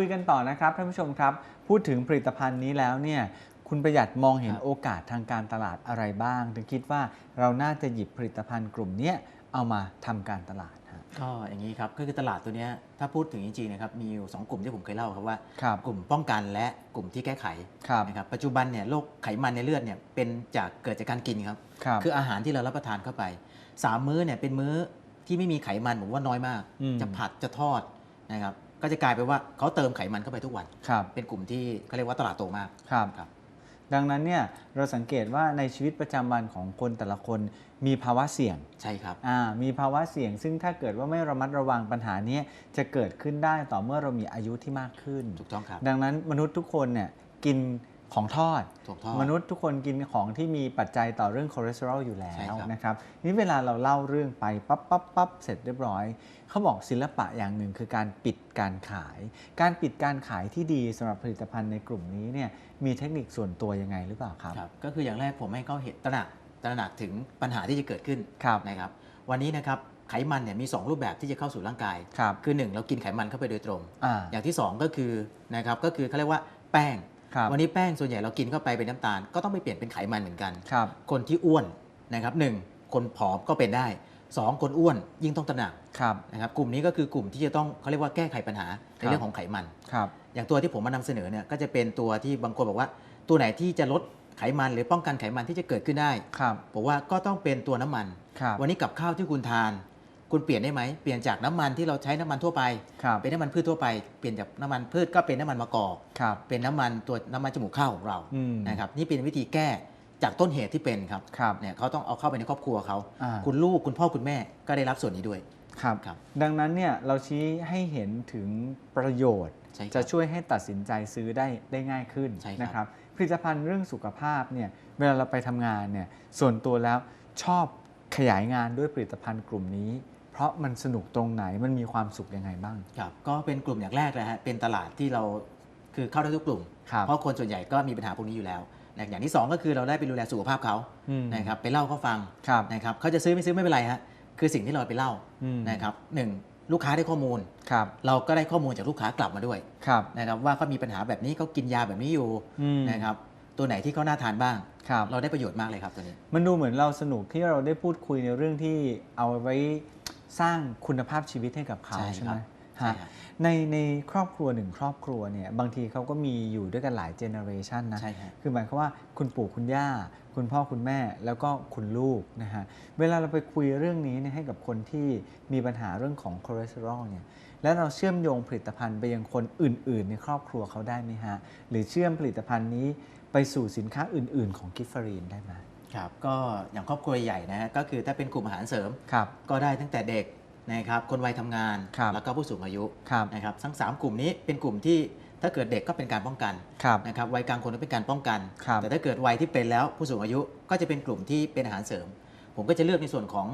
คุยกันต่อนะครับท่านผู้ชมครับ พูดถึงผลิตภัณฑ์นี้แล้วเนี่ยคุณประหยัดมองเห็นครับโอกาสทางการตลาดอะไรบ้าง ถึงคิดว่าเราน่าจะหยิบผลิตภัณฑ์กลุ่มเนี้ยเอามาทำการตลาดฮะก็อย่างนี้ครับก็คือตลาดตัวเนี้ยถ้าพูดถึงจริงๆนะครับมีอยู่สองกลุ่มที่ผมเคยเล่าครับว่าครับกลุ่มป้องกันและกลุ่มที่แก้ไขครับนะครับปัจจุบันเนี่ยโรคไขมันในเลือดเนี่ยเป็นจากเกิดจากการกินครับครับคืออาหารที่เรารับประทานเข้าไปสามมื้อเนี่ยเป็นมื้อที่ไม่มีไขมันผมว่าน้อยมากอืมจะผัดจะทอดนะครับ ก็จะกลายเป็นว่าเขาเติมไขมันเข้าไปทุกวัน ครับ เป็นกลุ่มที่เขาเรียกว่าตลาดโตมาก ครับ ครับ ดังนั้นเนี่ยเราสังเกตว่าในชีวิตประจำวันของคนแต่ละคนมีภาวะเสี่ยงใช่ครับ อ่ามีภาวะเสี่ยง ซึ่งถ้าเกิดว่าไม่ระมัดระวังปัญหาเนี้ยจะเกิดขึ้นได้ต่อเมื่อเรามีอายุที่มากขึ้น ถูกต้องครับ ดังนั้นมนุษย์ทุกคนเนี่ยกิน ของทอดถูกต้องมนุษย์ทุกคนกินของที่มีปัจจัยต่อเรื่องคอเลสเตอรอลอยู่แล้ใช่วครับนะครับนี่เวลาเราเล่าเรื่องไปปั๊บปั๊บปั๊บเสร็จเรียบร้อย เขาบอกศิลปะอย่างหนึ่งคือการปิดการขาย การปิดการขายที่ดีสำหรับผลิตภัณฑ์ในกลุ่มนี้เนี่ยมีเทคนิคส่วนตัวยังไงหรือเปล่าครับครับก็คืออย่างแรกผมให้เขาเห็นตระหนักตระหนักถึงปัญหาที่จะเกิดขึ้นครับนะครับวันนี้นะครับไขมันเนี่ยมี 2 รูปแบบที่จะเข้าสู่ร่างกายครับคือ 1 เรากินไขมันเข้าไปโดยตรงอ่าอย่างที่ 2 ก็คือนะครับก็คือเขาเรียกว่าแป้งครับ วันนี้แป้งส่วนใหญ่เรากินเข้าไปเป็นน้ำตาล ก็ต้องไปเปลี่ยนเป็นไขมันเหมือนกันครับคนที่อ้วนนะครับหนึ่งคนผอมก็เป็นได้ 2 คนอ้วนยิ่งต้องตระหนักครับนะครับกลุ่มนี้ก็คือกลุ่มที่จะต้องเขาเรียกว่าแก้ไขปัญหาในครับเรื่องของไขมันครับอย่างตัวที่ผมมานำเสนอเนี่ยก็จะเป็นตัวที่บางคนบอกว่า ตัวไหนที่จะลดไขมันหรือป้องกันไขมันที่จะเกิดขึ้นได้ครับผมว่าก็ต้องเป็นตัวน้ำมันครับวันนี้กับข้าวที่คุณทาน คุณเปลี่ยนได้ไหมเปลี่ยนจากน้ำมันที่เราใช้น้ำมันทั่วไปครับเป็นน้ำมันพืชทั่วไปเปลี่ยนจากน้ำมันพืชก็เป็นน้ำมันมะกอกครับเป็นน้ำมันตัวน้ำมันจมูกข้าวของเราอืมนะครับนี่เป็นวิธีแก้จากต้นเหตุที่เป็นครับครับเนี่ยเขาต้องเอาเข้าไปในครอบครัวเขาอ่าคุณลูกคุณพ่อคุณแม่ก็ได้รับส่วนนี้ด้วยครับครับดังนั้นเนี่ยเราชี้ให้เห็นถึงประโยชน์ใช่ครับจะช่วยให้ตัดสินใจซื้อได้ได้ง่ายขึ้นใช่ครับนะครับผลิตภัณฑ์เรื่องสุขภาพเนี่ยเวลาเราไปทำงานเนี่ยส่วนตัวแล้วชอบขยายงานด้วยผลิตภัณฑ์กลุ่มนี้เพ ราะมันสนุกตรงไหนมันมีความสุขยังไงบ้าง ครับก็เป็นกลุ่มอย่างแรกเลยฮะเป็นตลาดที่เราคือเข้าได้ทุกกลุ่ม ครับเพราะคนส่วนใหญ่ก็มีปัญหาพวกนี้อยู่แล้วนะอย่างที่สองก็คือเราได้ไปดูแลสุขภาพเขาอืม นะครับไปเล่าเขาฟังครับ นะครับเขาจะซื้อไม่ซื้อไม่เป็นไรฮะคือสิ่งที่เราไปเล่าอืม นะครับหนึ่งลูกค้าได้ข้อมูล ครับเราก็ได้ข้อมูลจากลูกค้ากลับมาด้วยครับนะครับว่าเขามีปัญหาแบบนี้เขากินยาแบบนี้อยู่อืมนะครับตัวไหนที่เขาน่าทานบ้าง ครับ เราได้ประโยชน์มากเลยครับตัวนี้ มันดูเหมือนเราสนุกที่เราได้พูดคุยในเรื่องที่เอาไว้ สร้างคุณภาพชีวิตให้กับเขาใช่ใช่ไหครัมบใช่ฮะครับในในครอบครัวหนึ่งครอบครัวเนี่ยบางทีเขาก็มีอยู่ด้วยกันหลายเจเนอเรชันนะใช่ครับคือหมายความว่าคุณปู่คุณย่า คุณพ่อคุณแม่แล้วก็คุณลูกนะฮะเวลาเราไปคุยเรื่องนี้เนี่ยให้กับคนที่มีปัญหาเรื่องของคอเลสเตอรอลเนี่ยแล้วเราเชื่อมโยงผลิตภัณฑ์ไปยังคนอื่น ๆ ในครอบครัวเขาได้ไหมฮะหรือเชื่อมผลิตภัณฑ์นี้ไปสู่สินค้าอื่น ๆ ของกิฟฟารีนได้ไหม ครับก็อย่างครอบครัวใหญ่นะฮะก็คือถ้าเป็นกลุ่มอาหารเสริม ครับ ก็ได้ตั้งแต่เด็กนะครับคนวัยทำงานครับแล้วก็ผู้สูงอายุครับ นะครับทั้งสามกลุ่มนี้เป็นกลุ่มที่ถ้าเกิดเด็กก็เป็นการป้องกันครับ นะครับวัยกลางคนก็เป็นการป้องกัน ครับ แต่ถ้าเกิดวัยที่เป็นแล้วผู้สูงอายุก็จะเป็นกลุ่มที่เป็นอาหารเสริม ผมก็จะเลือกในส่วนของ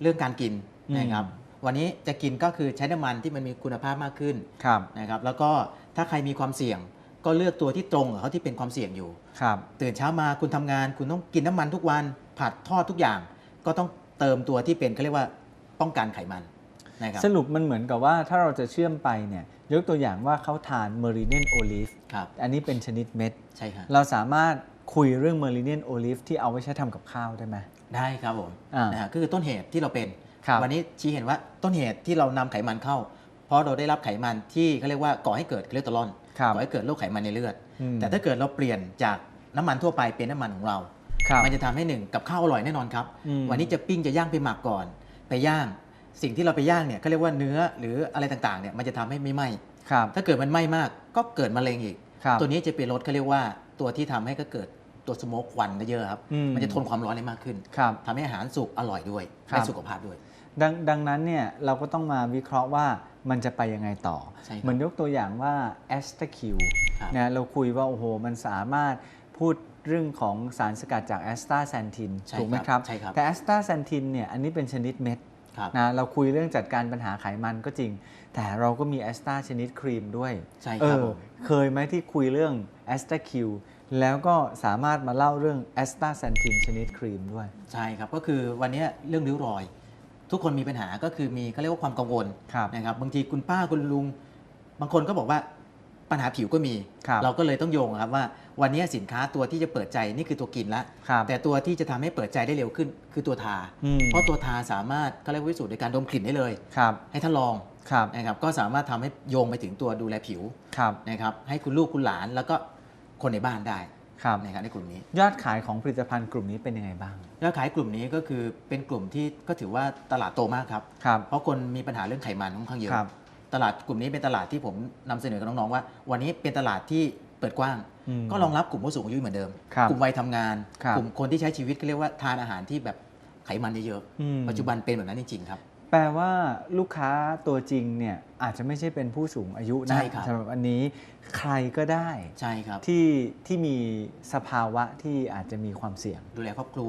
เรื่องการกินอืม นะครับวันนี้จะกินก็คือใช้น้ำมันที่มันมีคุณภาพมากขึ้นครับ นะครับแล้วก็ถ้าใครมีความเสี่ยง ก็เลือกตัวที่ตรงกับเขาที่เป็นความเสี่ยงอยู่ ครับ ตื่นเช้ามาคุณทำงาน คุณต้องกินน้ำมันทุกวันผัดทอดทุกอย่าง ก็ต้องเติมตัวที่เป็นเขาเรียกว่าป้องกันไขมันนะครับสรุปมันเหมือนกับว่าถ้าเราจะเชื่อมไปเนี่ยยกตัวอย่างว่าเขาทานเมอริเนียนโอลิฟครับอันนี้เป็นชนิดเม็ด ใช่ครับเราสามารถคุยเรื่องเมอริเนียนโอลิฟที่เอาไว้ใช้ทำกับข้าวได้ไหม ได้ครับผมอ่านนะฮะก็คือต้นเหตุที่เราเป็น ครับ วันนี้ชี้เห็นว่าต้นเหตุที่เรานำไขมันเข้า เพราะเราได้รับไขมันที่เขาเรียกว่าก่อให้เกิดคอเลสเตอรอลครับก่อให้เกิดโรคไขมันในเลือดอืมแต่ถ้าเกิดเราเปลี่ยนจากน้ำมันทั่วไปเป็นน้ำมันของเราครับมันจะทำให้หนึ่งกับข้าวอร่อยแน่นอนครับอืมวันนี้จะปิ้งจะย่างไปหมักก่อน ไปย่าง สิ่งที่เราไปย่างเนี่ยเขาเรียกว่าเนื้อหรืออะไรต่างๆเนี่ยมันจะทำให้ไม่ไหม้ครับถ้าเกิดมันไหม้มากก็เกิดมะเร็งอีกครับตัวนี้จะเป็นรถเขาเรียกว่าตัวที่ทำให้ก็เกิดตัวสโมกควันได้เยอะครับอืมมันจะทนความร้อนได้มากขึ้นครับทำให้อาหารสุกอร่อยด้วยครับได้สุขภาพด้วย ดังดังนั้นเนี่ยเราก็ต้องมาวิเคราะห์ว่ามันจะไปยังไงต่อ ใช่ครับเหมือนยกตัวอย่างว่าแอสตาคิวครับ นะเราคุยว่าโอ้โหมันสามารถพูดเรื่องของสารสกัดจากแอสตาแซนทินใช่ถูกไหมครับครับ ใช่ครับแต่แอสตาแซนทินเนี่ยอันนี้เป็นชนิดเม็ดครับ นะเราคุยเรื่องจัดการปัญหาไขมันก็จริง แต่เราก็มีแอสตาชนิดครีมด้วยใช่เอครับอผมเคยไหมที่คุยเรื่องแอสตาคิวแล้วก็สามารถมาเล่าเรื่องแอสตาแซนทินชนิดครีมด้วย ใช่ครับก็คือวันนี้เรื่องริ้วรอย ทุกคนมีปัญหาก็คือมีเขาเรียกว่าความกังวลครับนะครับบางทีคุณป้าคุณลุง บางคนก็บอกว่าปัญหาผิวก็มี ครับเราก็เลยต้องโยงครับว่าวันนี้สินค้าตัวที่จะเปิดใจนี่คือตัวกินละครับแต่ตัวที่จะทำให้เปิดใจได้เร็วขึ้น คือตัวทา อืม เพราะตัวทาสามารถก็เรียกว่าพิสูจน์โดยการดมกลิ่นได้เลย ครับให้ท่านลองครับนะครับก็สามารถทำให้โยงไปถึงตัวดูแลผิวครับ นะครับให้คุณลูกคุณหลานแล้วก็คนในบ้านได้ ครับนะครับในกลุ่มนี้ ยอดขายของผลิตภัณฑ์กลุ่มนี้เป็นยังไงบ้าง ยอดขายกลุ่มนี้ก็คือเป็นกลุ่มที่ก็ถือว่าตลาดโตมากครับ ครับเพราะคนมีปัญหาเรื่องไขมันค่อนข้างเยอะ ครับ ตลาดกลุ่มนี้เป็นตลาดที่ผมนำเสนอกับน้องๆว่า วันนี้เป็นตลาดที่เปิดกว้าง อืมก็รองรับกลุ่มผู้สูงอายุเหมือนเดิม ครับกลุ่มวัยทำงาน ครับ กลุ่มคนที่ใช้ชีวิตก็เรียกว่าทานอาหารที่แบบไขมันเยอะอืมๆปัจจุบันเป็นแบบนั้นจริงๆครับ แปลว่าลูกค้าตัวจริงเนี่ยอาจจะไม่ใช่เป็นผู้สูงอายุนะใช่ครับ สำหรับอันนี้ใครก็ได้ใช่ครับ ที่ที่มีสภาวะที่อาจจะมีความเสี่ยง ดูแลครอบครัว